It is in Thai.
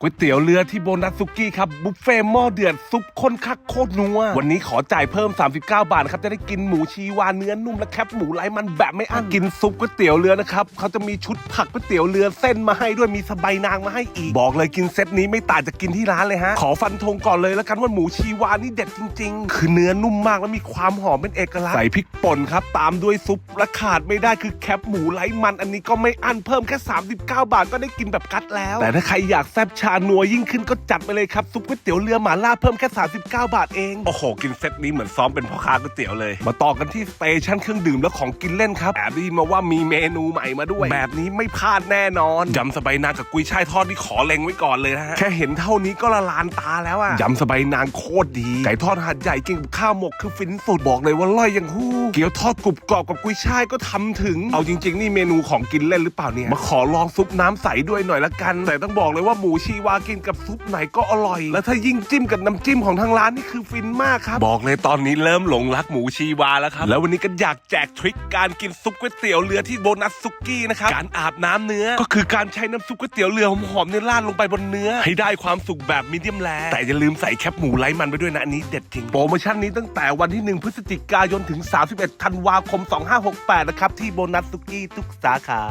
ก๋วยเตี๋ยวเรือที่โบนัสซุกี้ครับบุฟเฟ่หม้อเดือดซุปข้นคักโคตรนัววันนี้ขอจ่ายเพิ่ม 39 บาทครับจะได้กินหมูชีวาเนื้อนุ่มและแคบหมูไร้มันแบบไม่อั้นกินซุปก๋วยเตี๋ยวเรือนะครับเขาจะมีชุดผักก๋วยเตี๋ยวเรือเส้นมาให้ด้วยมีสบายนางมาให้อีก บอกเลยกินเซตนี้ไม่ต่างจากกินที่ร้านเลยฮะขอฟันธงก่อนเลยแล้วกันว่าหมูชีวานี่เด็ดจริง ๆ คือเนื้อนุ่มมากและมีความหอมเป็นเอกลักษณ์ใส่พริกป่นครับตามด้วยซุปและขาดไม่ได้คือแคบหมูไร้มัน อันนี้ก็ไม่อั้นเพิ่มแค่ 39 บาทก็ได้กินแบบกัดแล้ว แต่ถ้าใครอยากแซ่บานัวยิ่งขึ้นก็จัดไปเลยครับ ซุปก๋วยเตี๋ยวเรือหม่าล่าเพิ่มแค่ 39 บาทเอง โอ้โห กินเซตนี้เหมือนซ้อมเป็นพ่อค้าก๋วยเตี๋ยวเลย มาต่อกันที่สเตชันเครื่องดื่มและของกินเล่นครับแอบได้ยินมาว่ามีเมนูใหม่มาด้วย แบบนี้ไม่พลาดแน่นอนยำสบายนางกับกุ้ยช่ายทอดที่ขอเล็งไว้ก่อนเลยนะฮะแค่เห็นเท่านี้ก็ละลานตาแล้วอะยำสบายนางโคตรดีไก่ทอดหัดใหญ่กินกับข้าวหมกคือฟินสุดบอกเลยว่าล่อยอย่างหู้เกี๊ยวทอดกรุบกรอบกับกุ้ยช่ายก็ทำถึงเอาจริง ๆ นี่เมนูของกินเล่นหรือเปล่าเนี่ยมาขอลองซุปน้ำใสด้วยหน่อยละกัน แต่ต้องบอกเลยว่าหมูชีีวากินกับซุปไหนก็อร่อย แล้วถ้ายิ่งจิ้มกับน้ำจิ้มของทางร้านนี่คือฟินมากครับ บอกเลยตอนนี้เริ่มหลงรักหมูชีวาแล้วครับ แล้ววันนี้ก็อยากแจกทริคการกินซุปก๋วยเตี๋ยวเรือที่โบนัสซุกี้นะครับ การอาบน้ำเนื้อ ก็คือการใช้น้ำซุปก๋วยเตี๋ยวเรือหอมๆเนี่ยราดลงไปบนเนื้อ ให้ได้ความสุกแบบมีเดียมแรแต่อย่าลืมใส่แคปหมูไร้มันไปด้วยนะอันนี้เด็ดจริง โปรโมชั่นนี้ตั้งแต่วันที่ 1 พฤศจิกายนถึง 31 ธันวาคม 2568 นะครับที่โบนัสซุกี้ทุกสาขา